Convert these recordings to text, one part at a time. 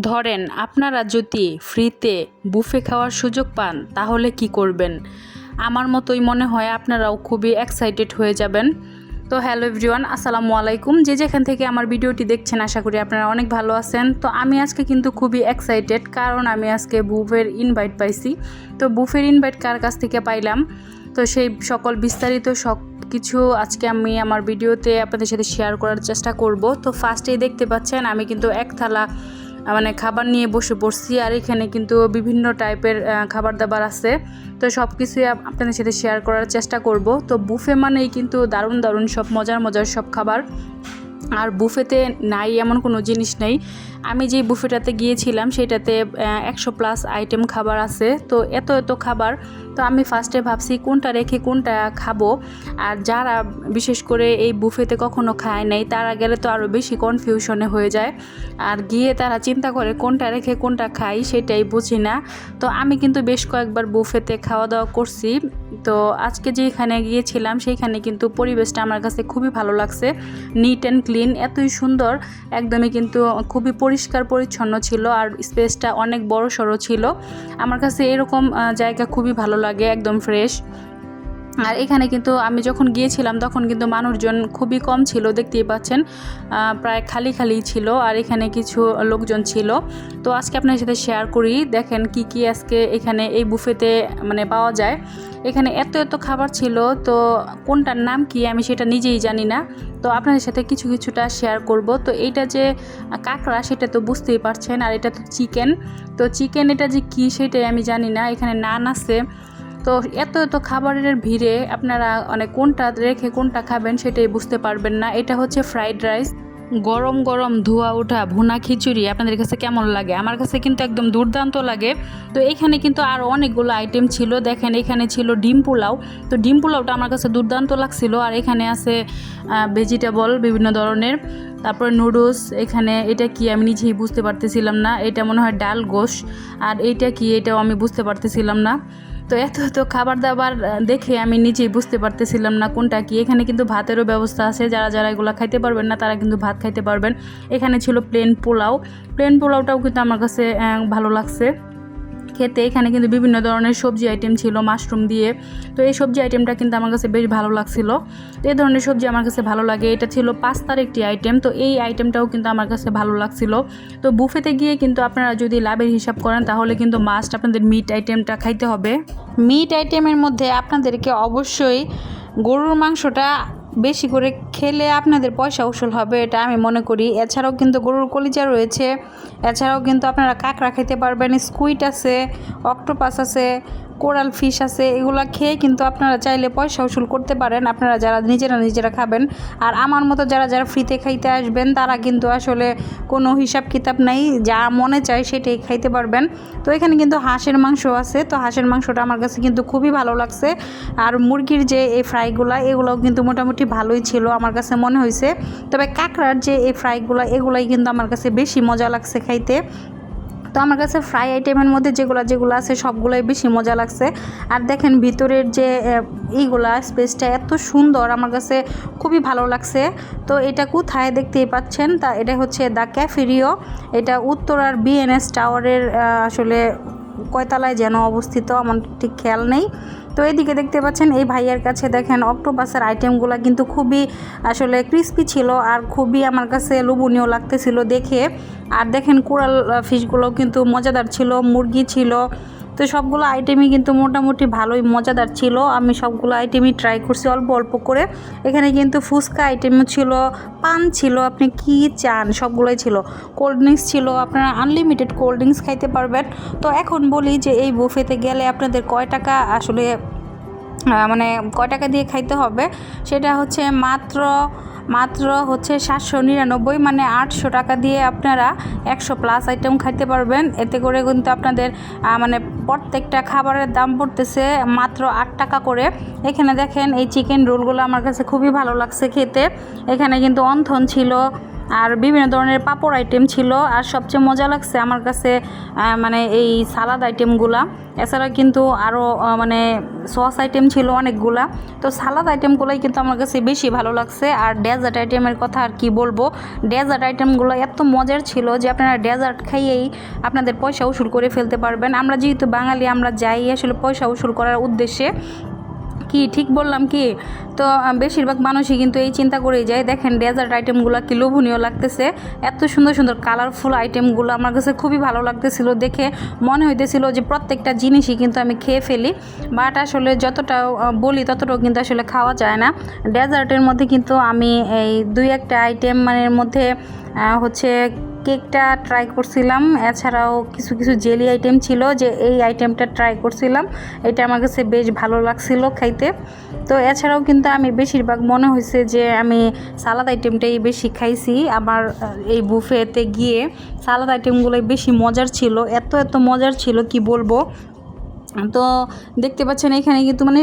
ধরেন আপনারা যদি ফ্রিতে বুফে খাওয়ার সুযোগ পান, তাহলে কি করবেন? আমার মতোই মনে হয় আপনারাও খুবই এক্সাইটেড হয়ে যাবেন। তো হ্যালো এভরিওয়ান, আসসালামু আলাইকুম। যে যেখান থেকে আমার ভিডিওটি দেখছেন, আশা করি আপনারা অনেক ভালো আছেন। তো আমি আজকে কিন্তু খুবই এক্সাইটেড কারণ আমি আজকে বুফের ইনভাইট পাইছি। তো বুফের ইনভাইট কার কাছ থেকে পাইলাম? তো সেই সকল বিস্তারিত সব কিছু আজকে আমি আমার ভিডিওতে আপনাদের সাথে শেয়ার করার চেষ্টা করব। তো ফার্স্টেই দেখতে পাচ্ছেন, আমি কিন্তু এক থালা মানে খাবার নিয়ে বসে পড়ছি আর এখানে কিন্তু বিভিন্ন টাইপের খাবার দাবার আছে। তো সব কিছুই আপনাদের সাথে শেয়ার করার চেষ্টা করব। তো বুফে মানেই কিন্তু দারুণ দারুণ সব মজার মজার সব খাবার। আর বুফেতে নাই এমন কোনো জিনিস নেই। আমি যে বুফেটাতে গিয়েছিলাম, সেটাতে একশো প্লাস আইটেম খাবার আছে। তো এত এত খাবার। তো আমি ফার্স্টে ভাবছি কোনটা রেখে কোনটা খাব। আর যারা বিশেষ করে এই বুফেতে কখনো খায় নাই, তারা গেলে তো আরও বেশি কনফিউশনে হয়ে যায়। আর গিয়ে তারা চিন্তা করে কোনটা রেখে কোনটা খাই, সেটাই বুঝি না। তো আমি কিন্তু বেশ কয়েকবার বুফেতে খাওয়া দাওয়া করছি। তো আজকে যেখানে গিয়েছিলাম, সেইখানে কিন্তু পরিবেশটা আমার কাছে খুবই ভালো লাগছে। নিট অ্যান্ড ক্লিন এতই সুন্দর। একদমই কিন্তু খুবই পরিষ্কার পরিচ্ছন্ন ছিল আর স্পেসটা অনেক বড় সড়ো ছিল। আমার কাছে এরকম জায়গা খুবই ভালো লাগে, একদম ফ্রেশ আর এখানে কিন্তু আমি যখন গিয়েছিলাম, তখন কিন্তু মানুষজন খুবই কম ছিল, দেখতেই পাচ্ছেন প্রায় খালি খালি ছিল আর এখানে কিছু লোকজন ছিল। তো আজকে আপনার সাথে শেয়ার করি, দেখেন কি কি আজকে এখানে এই বুফেতে মানে পাওয়া যায়। এখানে এত এত খাবার ছিল, তো কোনটার নাম কি আমি সেটা নিজেই জানি না। তো আপনাদের সাথে কিছু কিছুটা শেয়ার করব। তো এইটা যে কাঁকড়া, সেটা তো বুঝতেই পারছেন, আর এটা তো চিকেন তো চিকেন এটা যে কী সেটাই আমি জানি না, এখানে নান আছে। তো এত এত খাবারের ভিড়ে আপনারা মানে কোনটা রেখে কোনটা খাবেন সেটাই বুঝতে পারবেন না। এটা হচ্ছে ফ্রাইড রাইস, গরম গরম ধোয়া ওঠা ভুনা খিচুড়ি। আপনাদের কাছে কেমন লাগে? আমার কাছে কিন্তু একদম দুর্দান্ত লাগে। তো এইখানে কিন্তু আরও অনেকগুলো আইটেম ছিল। দেখেন এখানে ছিল ডিম পোলাও। তো ডিম পোলাওটা আমার কাছে দুর্দান্ত লাগছিল। আর এখানে আছে ভেজিটেবল বিভিন্ন ধরনের। তারপরে নুডলস এখানে এটা কি আমি নিজেই বুঝতে পারতেছিলাম না। এটা মনে হয় ডাল গোশ। আর এইটা কি এটাও আমি বুঝতে পারতেছিলাম না। তো এত এত খাবার দাবার দেখে আমি নিজেই বুঝতে পারতেছিলাম না কোনটা কি। এখানে কিন্তু ভাতেরও ব্যবস্থা আছে, যারা যারা এগুলো খাইতে পারবেন না, তারা কিন্তু ভাত খাইতে পারবেন। এখানে ছিল প্লেন পোলাও। প্লেন পোলাওটাও কিন্তু আমার কাছে ভালো লাগছে। খেতে এখানে কিন্তু বিভিন্ন ধরনের সবজি আইটেম ছিল মাশরুম দিয়ে। তো এই সবজি আইটেমটা কিন্তু আমার কাছে বেশ ভালো লাগছিল। তো এই ধরনের সবজি আমার কাছে ভালো লাগে। এটা ছিল পাস্তার একটি আইটেম তো এই আইটেমটাও কিন্তু আমার কাছে ভালো লাগছিল। তো বুফেতে গিয়ে কিন্তু আপনারা যদি লাভের হিসাব করেন, তাহলে কিন্তু মাস্ট আপনাদের মিট আইটেমটা খাইতে হবে। মিট আইটেমের মধ্যে আপনাদেরকে অবশ্যই গরুর মাংসটা বেশি করে খেলে আপনাদের পয়সা উসুল হবে, এটা আমি মনে করি। এছাড়াও কিন্তু গরুর কলিজা রয়েছে। এছাড়াও কিন্তু আপনারা কাঁকড়া খেতে পারবেন, স্কুইট আছে, অক্টোপাস আছে কোরাল ফিশ আছে, এগুলো খেয়ে কিন্তু আপনারা চাইলে পয়সা উসুল করতে পারেন। আপনারা যারা নিজেরা নিজেরা খাবেন, আর আমার মতো যারা যারা ফ্রিতে খাইতে আসবেন, তারা কিন্তু আসলে কোনো হিসাব কিতাব নেই, যা মনে চায় সেটাই খাইতে পারবেন। তো এখানে কিন্তু হাঁসের মাংস আছে, তো হাঁসের মাংসটা আমার কাছে কিন্তু খুবই ভালো লাগছে। আর মুরগির যে এই ফ্রাইগুলো, এগুলোও কিন্তু মোটামুটি ভালোই ছিল আমার কাছে মনে হয়েছে তবে কাঁকড়ার যে এই ফ্রাইগুলো, এগুলাই কিন্তু আমার কাছে বেশি মজা লাগছে খাইতে। তো আমার কাছে ফ্রাই আইটেমের মধ্যে যেগুলো যেগুলো আছে সবগুলোই বেশি মজা লাগছে। আর দেখেন ভিতরের যে এইগুলা স্পেসটা এত সুন্দর, আমার কাছে খুবই ভালো লাগছে। তো এটা কোথায় দেখতেই পাচ্ছেন? তা এটা হচ্ছে দ্য ক্যাফেরিও এটা উত্তরার বিএনএস টাওয়ারের আসলে কয়তলায় যেন অবস্থিত, আমার ঠিক খেয়াল নেই। তো এইদিকে দেখতে পাচ্ছেন, এই ভাইয়ের কাছে দেখেন, অক্টোপাসের আইটেমগুলো কিন্তু খুবই আসলে ক্রিস্পি ছিল আর খুবই আমার কাছে লোভনীয় লাগতেছিল দেখে। আর দেখেন কুড়াল ফিশগুলো কিন্তু মজাদার ছিল, মুরগি ছিল তো সবগুলো আইটেমই কিন্তু মোটামুটি ভালোই মজাদার ছিল। আমি সবগুলো আইটেমই ট্রাই করছি অল্প অল্প করে। এখানে কিন্তু ফুচকা আইটেমও ছিল, পান ছিল, আপনি কি চান সবগুলোই ছিল। কোল্ড ড্রিঙ্কস ছিল, আপনারা আনলিমিটেড কোল্ড ড্রিঙ্কস খাইতে পারবেন। তো এখন বলি যে এই বুফেতে গেলে আপনাদের কয় টাকা আসলে মানে কয় টাকা দিয়ে খাইতে হবে? সেটা হচ্ছে মাত্র মাত্র হচ্ছে সাতশো নিরানব্বই মানে আটশো টাকা দিয়ে আপনারা একশো প্লাস আইটেম খাইতে পারবেন। এতে করে কিন্তু আপনাদের মানে প্রত্যেকটা খাবারের দাম পড়তেছে মাত্র আট টাকা করে। এখানে দেখেন এই চিকেন রোলগুলো আমার কাছে খুবই ভালো লাগছে খেতে। এখানে কিন্তু অন্থন ছিল আর বিভিন্ন ধরনের পাঁপড় আইটেম ছিল। আর সবচেয়ে মজা লাগছে আমার কাছে মানে এই সালাদ আইটেমগুলা এছাড়া কিন্তু আরও মানে সস আইটেম ছিল অনেকগুলা। তো সালাদ আইটেমগুলোই কিন্তু আমার কাছে বেশি ভালো লাগছে। আর ডেজার্ট আইটেমের কথা আর কি বলব? ডেজার্ট আইটেমগুলো এত মজার ছিল যে আপনারা ডেজার্ট খাইয়েই আপনাদের পয়সা উসুল করে ফেলতে পারবেন। আমরা যেহেতু বাঙালি, আমরা যাই আসলে পয়সা উসুল করার উদ্দেশ্যে। কি ঠিক বললাম কি? তো বেশিরভাগ মানুষই কিন্তু এই চিন্তা করেই যায়, দেখেন ডেজার্ট আইটেমগুলো কি লোভনীয় লাগতেছে? এত সুন্দর সুন্দর কালারফুল আইটেমগুলো আমার কাছে খুবই ভালো লাগতেছিল। দেখে মনে হইতেছিল যে প্রত্যেকটা জিনিসই কিন্তু আমি খেয়ে ফেলি। বাট আসলে যতটা বলি ততটাও কিন্তু আসলে খাওয়া যায় না। ডেজার্টের মধ্যে কিন্তু আমি এই দুই একটা আইটেম মানে মধ্যে হচ্ছে কেকটা ট্রাই করছিলাম। এছাড়াও কিছু কিছু জেলি আইটেম ছিল যে এই আইটেমটা ট্রাই করছিলাম। এটা আমার কাছে বেশ ভালো লাগছিল খাইতে। তো এছাড়াও কিন্তু আমি বেশিরভাগ মনে হয়েছে যে আমি সালাদ আইটেমটাই বেশি খাইছি। আমার এই বুফেতে গিয়ে সালাদ আইটেমগুলোই বেশি মজার ছিল। এত এত মজার ছিল, কি বলব? তো দেখতে পাচ্ছেন এখানে কিন্তু মানে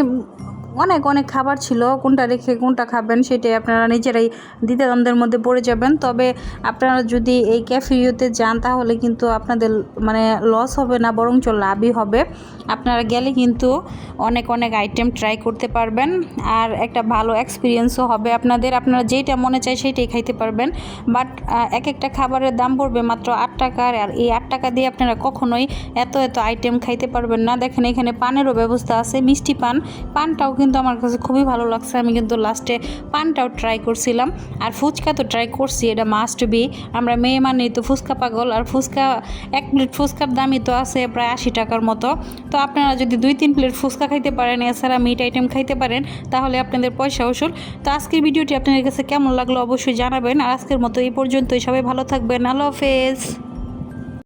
অনেক অনেক খাবার ছিল। কোনটা রেখে কোনটা খাবেন সেটাই আপনারা নিজেরাই দ্বিধাদ্বন্দ্বের মধ্যে পড়ে যাবেন। তবে আপনারা যদি এই ক্যাফেরিওতে যান তাহলে কিন্তু আপনাদের মানে লস হবে না, বরঞ্চ লাভই হবে। আপনারা গেলে কিন্তু অনেক অনেক আইটেম ট্রাই করতে পারবেন আর একটা ভালো এক্সপিরিয়েন্সও হবে আপনাদের। আপনারা যেইটা মনে চায় সেইটাই খাইতে পারবেন। বাট এক একটা খাবারের দাম পড়বে মাত্র আট টাকার আর এই আট টাকা দিয়ে আপনারা কখনোই এত এত আইটেম খাইতে পারবেন না। দেখেন এখানে পানেরও ব্যবস্থা আছে, মিষ্টি পান। পানটাও কিন্তু আমার কাছে খুবই ভালো লাগছে। আমি কিন্তু লাস্টে পানটাও ট্রাই করছিলাম। আর ফুচকা তো ট্রাই করছি, এটা মাস্ট বি আমরা মেয়ে মানেই তো ফুচকা পাগল। আর ফুচকা, এক প্লেট ফুচকার দামই তো আছে প্রায় আশি টাকার মতো। তো আপনারা যদি দুই, তিন প্লেট ফুচকা খাইতে পারেন, এছাড়া মিট আইটেম খাইতে পারেন, তাহলে আপনাদের পয়সা উসুল। তো আজকের ভিডিওটি আপনাদের কাছে কেমন লাগল অবশ্যই জানাবেন। আর আজকের মতো এই পর্যন্তই। সবাই ভালো থাকবেন। আল্লাহ হাফেজ।